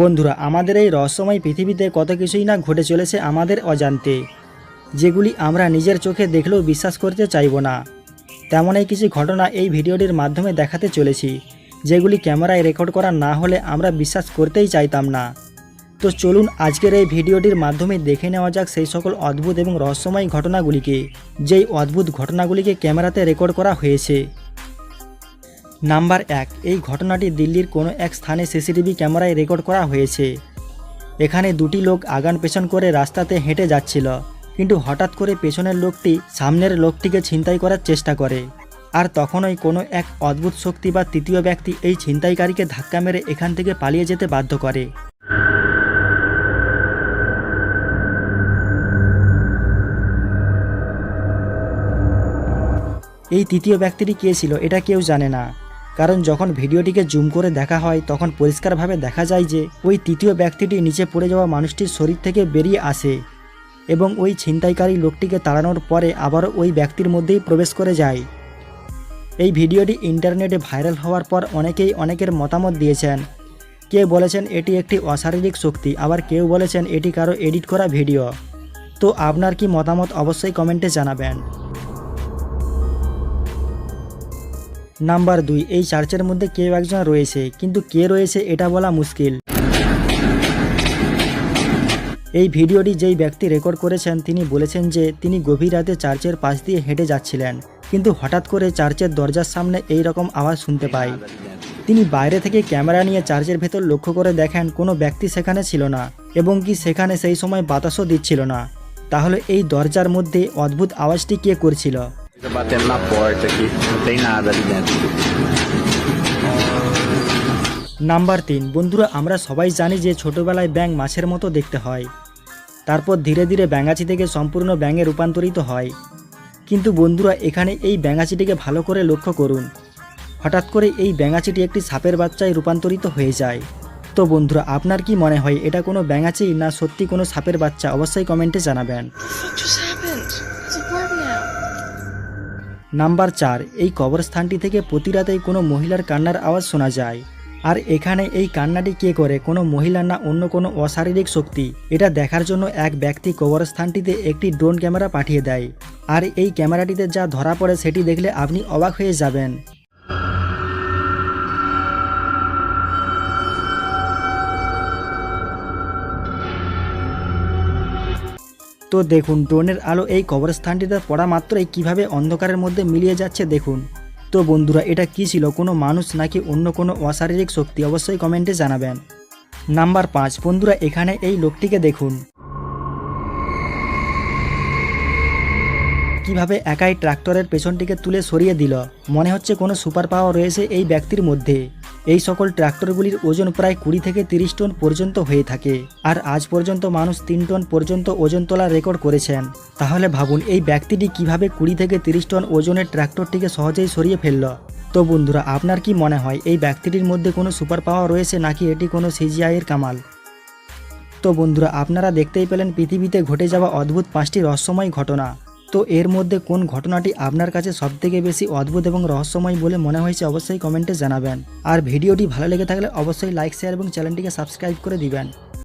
বন্ধুরা, আমাদের এই রহস্যময় পৃথিবীতে কত কিছুই না ঘটে চলেছে আমাদের অজান্তে, যেগুলি আমরা নিজের চোখে দেখলেও বিশ্বাস করতে চাইব না। তেমনই কিছু ঘটনা এই ভিডিওটির মাধ্যমে দেখাতে চলেছি, যেগুলি ক্যামেরায় রেকর্ড করা না হলে আমরা বিশ্বাস করতেই চাইতাম না। তো চলুন আজকের এই ভিডিওটির মাধ্যমে দেখে নেওয়া যাক সেই সকল অদ্ভুত এবং রহস্যময় ঘটনাগুলিকে, যেই অদ্ভুত ঘটনাগুলিকে ক্যামেরাতে রেকর্ড করা হয়েছে। নাম্বার এক, এই ঘটনাটি দিল্লির কোনো এক স্থানে সিসিটিভি ক্যামেরায় রেকর্ড করা হয়েছে। এখানে দুটি লোক আগান পেছন করে রাস্তাতে হেঁটে যাচ্ছিল, কিন্তু হঠাৎ করে পেছনের লোকটি সামনের লোকটিকে ছিনতাই করার চেষ্টা করে। আর তখনই কোনো এক অদ্ভুত শক্তি বা তৃতীয় ব্যক্তি এই ছিনতাইকারীকে ধাক্কা মেরে এখান থেকে পালিয়ে যেতে বাধ্য করে। এই তৃতীয় ব্যক্তিটি কে ছিল, এটা কেউ জানে না। কারণ যখন ভিডিওটিকে জুম করে দেখা হয়, তখন পরিষ্কারভাবে দেখা যায় যে, ওই তৃতীয় ব্যক্তিটি নিচে পড়ে যাওয়া মানুষটির শরীর থেকে বেরিয়ে আসে এবং ওই ছিনতাইকারী লোকটিকে তাড়ানোর পরে আবারও ওই ব্যক্তির মধ্যেই প্রবেশ করে যায়। এই ভিডিওটি ইন্টারনেটে ভাইরাল হওয়ার পর অনেকেই অনেকের মতামত দিয়েছেন। কে বলেছেন এটি একটি অশারীরিক শক্তি, আবার কেউ বলেছেন এটি কারও এডিট করা ভিডিও। তো আপনার কি মতামত অবশ্যই কমেন্টে জানাবেন। নাম্বার দুই, এই চার্চের মধ্যে কেউ একজন রয়েছে, কিন্তু কে রয়েছে এটা বলা মুশকিল। এই ভিডিওটি যেই ব্যক্তি রেকর্ড করেছেন, তিনি বলেছেন যে তিনি গভীর রাতে চার্চের পাশ দিয়ে হেঁটে যাচ্ছিলেন, কিন্তু হঠাৎ করে চার্চের দরজার সামনে এই রকম আওয়াজ শুনতে পাই। তিনি বাইরে থেকে ক্যামেরা নিয়ে চার্চের ভেতর লক্ষ্য করে দেখেন কোনো ব্যক্তি সেখানে ছিল না, এবং কি সেখানে সেই সময় বাতাসও দিচ্ছিল না। তাহলে এই দরজার মধ্যে অদ্ভুত আওয়াজটি কে করছিল? Batendo na porta aqui, não tem nada ali dentro. Number তিন বন্ধুরা আমরা সবাই জানি যে ছোটবেলায় ব্যাঙ মাছের মতো দেখতে হয়। তারপর ধীরে ধীরে ব্যাঙাচি থেকে সম্পূর্ণ ব্যাঙে রূপান্তরিত হয়। কিন্তু বন্ধুরা এখানে এই ব্যাঙাচিটিকে ভালো করে লক্ষ্য করুন। হঠাৎ করে এই ব্যাঙাচিটি একটি সাপের বাচ্চায় রূপান্তরিত হয়ে যায়। তো বন্ধুরা আপনার কি মনে হয় এটা কোনো ব্যাঙাচি না সত্যি কোনো সাপের বাচ্চা? অবশ্যই কমেন্টে জানাবেন। নাম্বার চার, এই কবরস্থানটি থেকে প্রতি রাতেই কোনো মহিলার কান্নার আওয়াজ শোনা যায়। আর এখানে এই কান্নাটি কে করে, কোনো মহিলা না অন্য কোনো অশারীরিক শক্তি? এটা দেখার জন্য এক ব্যক্তি কবরস্থানটিতে একটি ড্রোন ক্যামেরা পাঠিয়ে দেয়। আর এই ক্যামেরাটিতে যা ধরা পড়ে সেটি দেখলে আপনি অবাক হয়ে যাবেন। তো দেখুন, ড্রোনের আলো এই কবরস্থানটিতে পড়া মাত্রই কীভাবে অন্ধকারের মধ্যে মিলিয়ে যাচ্ছে দেখুন। তো বন্ধুরা, এটা কি ছিল, কোনো মানুষ নাকি অন্য কোনো অশারীরিক শক্তি? অবশ্যই কমেন্টে জানাবেন। নাম্বার পাঁচ, বন্ধুরা, এখানে এই লোকটিকে দেখুন। কীভাবে একাই ট্রাক্টরের পেছনটিকে তুলে সরিয়ে দিল? মনে হচ্ছে কোনো সুপার পাওয়ার রয়েছে এই ব্যক্তির মধ্যে। এই সকল ট্রাক্টরগুলির ওজন প্রায় কুড়ি থেকে তিরিশ টন পর্যন্ত হয়ে থাকে। আর আজ পর্যন্ত মানুষ তিন টন পর্যন্ত ওজন তোলার রেকর্ড করেছেন। তাহলে ভাবুন, এই ব্যক্তিটি কীভাবে কুড়ি থেকে তিরিশ টন ওজনের ট্রাক্টরটিকে সহজেই সরিয়ে ফেলল? তো বন্ধুরা, আপনার কি মনে হয়, এই ব্যক্তিটির মধ্যে কোনো সুপার পাওয়ার রয়েছে নাকি এটি কোনো সিজিআইয়ের কামাল? তো বন্ধুরা, আপনারা দেখতেই পেলেন পৃথিবীতে ঘটে যাওয়া অদ্ভুত পাঁচটি রহস্যময় ঘটনা। তো এর মধ্যে কোন ঘটনাটি আপনার কাছে সবথেকে বেশি অদ্ভুত এবং রহস্যময় বলে মনে হয়েছে অবশ্যই কমেন্টে জানাবেন। আর ভিডিওটি ভালো লেগে থাকলে অবশ্যই লাইক, শেয়ার এবং চ্যানেলটিকে সাবস্ক্রাইব করে দিবেন।